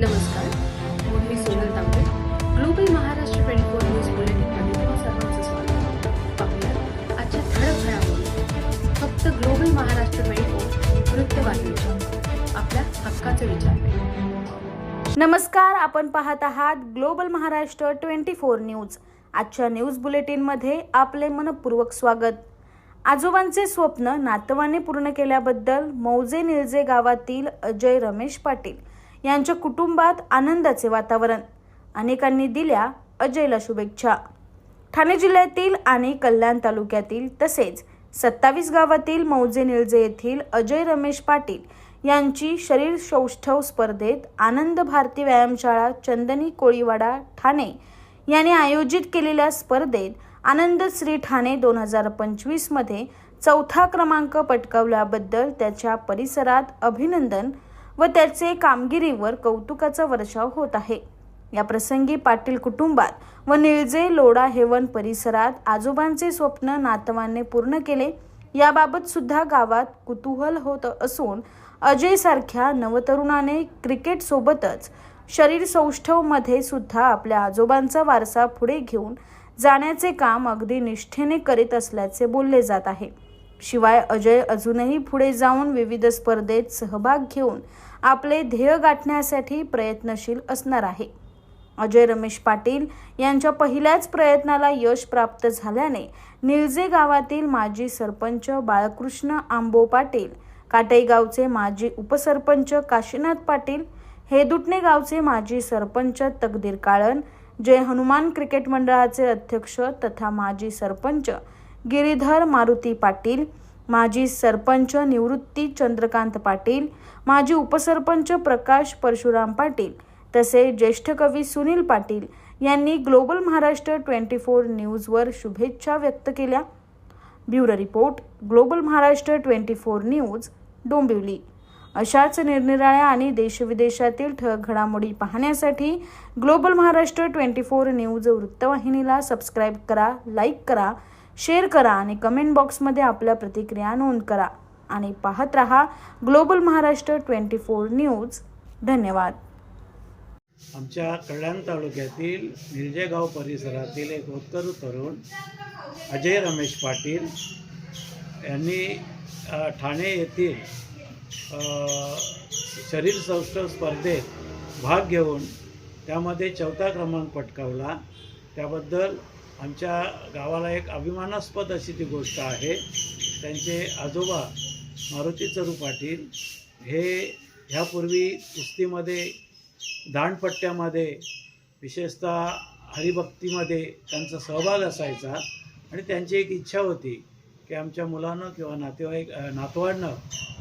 नमस्कार मी Sonal Tambe global Maharashtra twenty four news बुलेटिनमध्ये तुम्हा सर्वांचं स्वागत. पाहूया आजच्या ठळक घडामोडी. फक्त ग्लोबल महाराष्ट्र ट्वेंटी फोर वृत्तवाहिनीच्या आपल्या हक्काचे विचार नमस्कार आपण पाहत आहात global Maharashtra twenty four news आजच्या न्यूज बुलेटिनमध्ये आपले मनपूर्वक स्वागत. आजोबांचे स्वप्न नातवाने पूर्ण केल्याबद्दल मौजे निळजे गावातील अजय रमेश पाटील यांच्या कुटुंबात आनंदाचे वातावरण. अनेकांनी दिल्या अजयला शुभेच्छा. ठाणे जिल्ह्यातील आणि कल्याण तालुक्यातील तसेच सत्तावीस गावातील मौजे निळजे येथील अजय रमेश पाटील यांची शरीर सौष्ठव स्पर्धेत आनंद भारती व्यायामशाळा चंदनी कोळीवाडा ठाणे यांनी आयोजित केलेल्या स्पर्धेत आनंद श्री ठाणे दोन हजार पंचवीसमध्ये चौथा क्रमांक पटकावल्याबद्दल त्याच्या परिसरात अभिनंदन व त्याचे कामगिरीवर कौतुकाचा वर्षाव होत आहे. या प्रसंगी पाटील कुटुंबात व निळजे लोडा हेवन परिसरात आजोबांचे स्वप्न नातवांनी पूर्ण केले याबाबत सुद्धा गावात कुतूहल होत असून अजय सारख्या नवतरुणाने क्रिकेट सोबतच शरीर सौष्ठवमध्ये सुद्धा आपल्या आजोबांचा वारसा पुढे घेऊन जाण्याचे काम अगदी निष्ठेने करीत असल्याचे बोलले जात आहे. शिवाय अजय अजूनही पुढे जाऊन विविध स्पर्धेत सहभाग घेऊन आपले ध्येय गाठण्यासाठी प्रयत्नशील असणार आहे. अजय रमेश पाटील यांच्या पहिल्याच प्रयत्नाला यश प्राप्त झाल्याने निळजे गावातील माजी सरपंच बाळकृष्ण आंबो पाटील काटई गावचे माजी उपसरपंच काशीनाथ पाटील हेदुटणे गावचे माजी सरपंच तकदीर काळन जय हनुमान क्रिकेट मंडळाचे अध्यक्ष तथा माजी सरपंच गिरीधर मारुती पाटील माजी सरपंच निवृत्ती चंद्रकांत पाटील माजी उपसरपंच प्रकाश परशुराम पाटील तसे ज्येष्ठ कवी सुनील पाटील यांनी ग्लोबल महाराष्ट्र ट्वेंटी फोर न्यूजवर शुभेच्छा व्यक्त केल्या. Bureau report global Maharashtra twenty four news Dombivli. अशाच निरनिराळ्या आणि देशविदेशातील ठळक घडामोडी पाहण्यासाठी global Maharashtra twenty four news वृत्तवाहिनीला सबस्क्राईब करा लाईक करा शेअर करा आणि कमेंट बॉक्समध्ये आपल्या प्रतिक्रिया नोंद करा. आणि पाहत रहा global Maharashtra twenty four news. धन्यवाद. आमच्या कल्याण तालुक्यातील मिरजेगाव परिसरातील एक उत्तर तरुण अजय रमेश पाटील यांनी ठाणे येथील शरीर सौष्ठव स्पर्धेत भाग घेऊन त्यामध्ये चौथा क्रमांक पटकावला. त्याबद्दल आमच्या गावाला एक अभिमानास्पद अशी ती गोष्ट आहे. त्यांचे आजोबा मारुती चरू पाटील हे ह्यापूर्वी कुस्तीमध्ये दांडपट्ट्यामध्ये विशेषतः हरिभक्तीमध्ये त्यांचा सहभाग असायचा. आणि त्यांची एक इच्छा होती की आमच्या मुलानं किंवा नातेवाईक नातवांना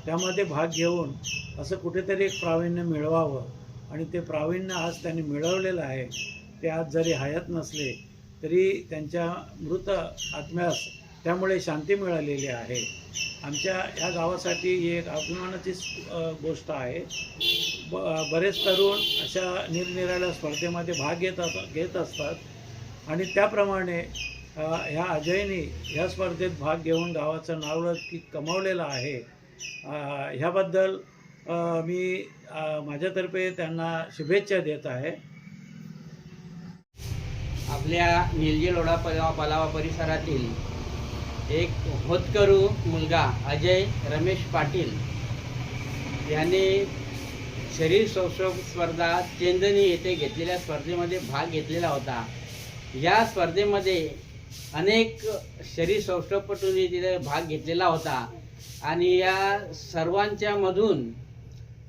त्यामध्ये भाग घेऊन असं कुठेतरी एक प्रावीण्य मिळवावं. आणि ते प्रावीण्य आज त्यांनी मिळवलेलं आहे. ते आज जरी हयात नसले तरी त्यांच्या मृत आत्म्यास त्यामुळे शांती मिळालेली आहे. आमच्या ह्या गावासाठी ही एक अभिमानाची गोष्ट आहे. ब बरेच तरुण अशा निरनिराळ्या स्पर्धेमध्ये भाग घेत अस घेत असतात. आणि त्याप्रमाणे ह्या अजयनी ह्या स्पर्धेत भाग घेऊन गावाचं नाव की कमावलेलं आहे. ह्याबद्दल मी माझ्यातर्फे त्यांना शुभेच्छा देत आहे. आपल्या निलजी लोढा पलावा पलावा परिसरातील एक होतकरू मुलगा अजय रमेश पाटील याने शरीर सौष्ठव स्पर्धा चेंदनी येथे घेतलेल्या स्पर्धेमध्ये भाग घेतलेला होता. या स्पर्धेमध्ये अनेक शरीर सौष्ठवपटूंनी तिथे भाग घेतलेला होता आणि या सर्वांच्या मधून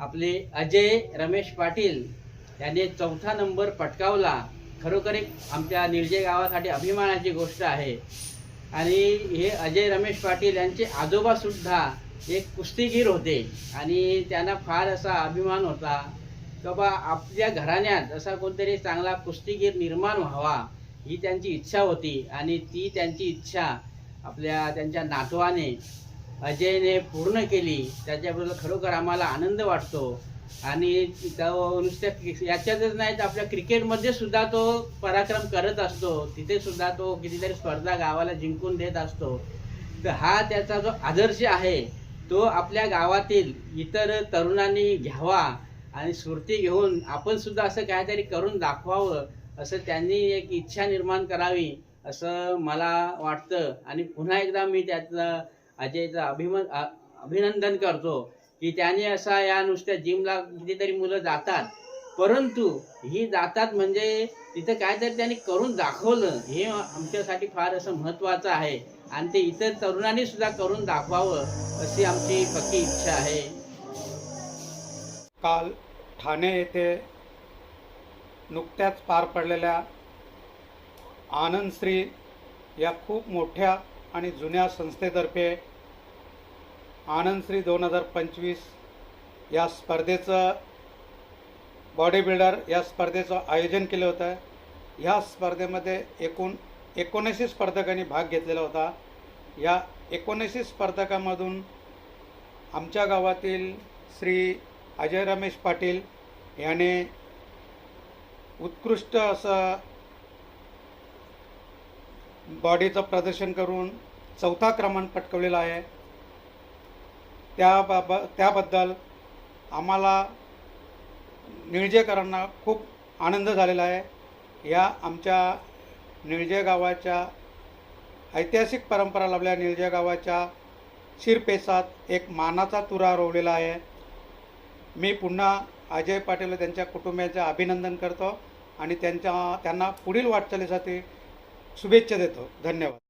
आपले अजय रमेश पाटील याने चौथा नंबर पटकावला. खरोखर एक आमच्या निर्जय गावासाठी अभिमानाची गोष्ट आहे. आणि हे अजय रमेश पाटील यांचे आजोबासुद्धा एक कुस्तीगीर होते. आणि त्यांना फार असा अभिमान होता. की बा आपल्या घराण्यात असा कोणतरी चांगला कुस्तीगीर निर्माण व्हावा ही त्यांची इच्छा होती. आणि ती त्यांची इच्छा आपल्या त्यांच्या नातवाने अजयने पूर्ण केली. त्याच्याबद्दल खरोखर आम्हाला आनंद वाटतो. आणि नुसत्या याच्यातच नाही तर आपल्या क्रिकेटमध्ये सुद्धा तो पराक्रम करत असतो. तिथे सुद्धा तो कितीतरी स्पर्धा गावाला जिंकून देत असतो. तर हा त्याचा जो आदर्श आहे तो आपल्या गावातील इतर तरुणांनी घ्यावा आणि स्फूर्ती घेऊन आपण सुद्धा असं काहीतरी करून दाखवावं असं त्यांनी एक इच्छा निर्माण करावी असं मला वाटतं. आणि पुन्हा एकदा मी त्याचं अजयचं अभिमन अभिनंदन करतो. की त्याने असा या नुसत्या जिमला कितीतरी मुलं जातात. परंतु ही जातात म्हणजे तिथं काहीतरी त्यांनी करून दाखवलं. हे आमच्यासाठी फार असं महत्त्वाचं आहे. आणि ते इतर तरुणांनी सुद्धा करून दाखवावं अशी आमची पक्की इच्छा आहे. काल ठाणे येथे नुकत्याच पार पडलेल्या आनंदश्री या खूप मोठ्या आणि जुन्या संस्थेतर्फे आनंदश्री दोन हजार पंचवीस या स्पर्धेचं बॉडी बिल्डर या स्पर्धेचं आयोजन केलं होतं. ह्या स्पर्धेमध्ये एकूण एकोणऐंशी स्पर्धकांनी भाग घेतलेला होता. या एकोणऐंशी स्पर्धकामधून आमच्या गावातील श्री अजय रमेश पाटील याने उत्कृष्ट असं बॉडीचं प्रदर्शन करून चौथा क्रमांक पटकवलेला आहे. त्याबाब त्याबद्दल आम्हाला निळजेकरांना खूप आनंद झालेला आहे. या आमच्या निळजे गावाच्या ऐतिहासिक परंपरा लाभल्या. निळजे गावाच्या शिरपेसात एक मानाचा तुरा रोवलेला आहे. मी पुन्हा अजय पाटील त्यांच्या कुटुंबियांचे अभिनंदन करतो आणि त्यांच्या त्यांना पुढील वाटचालीसाठी शुभेच्छा देतो. धन्यवाद.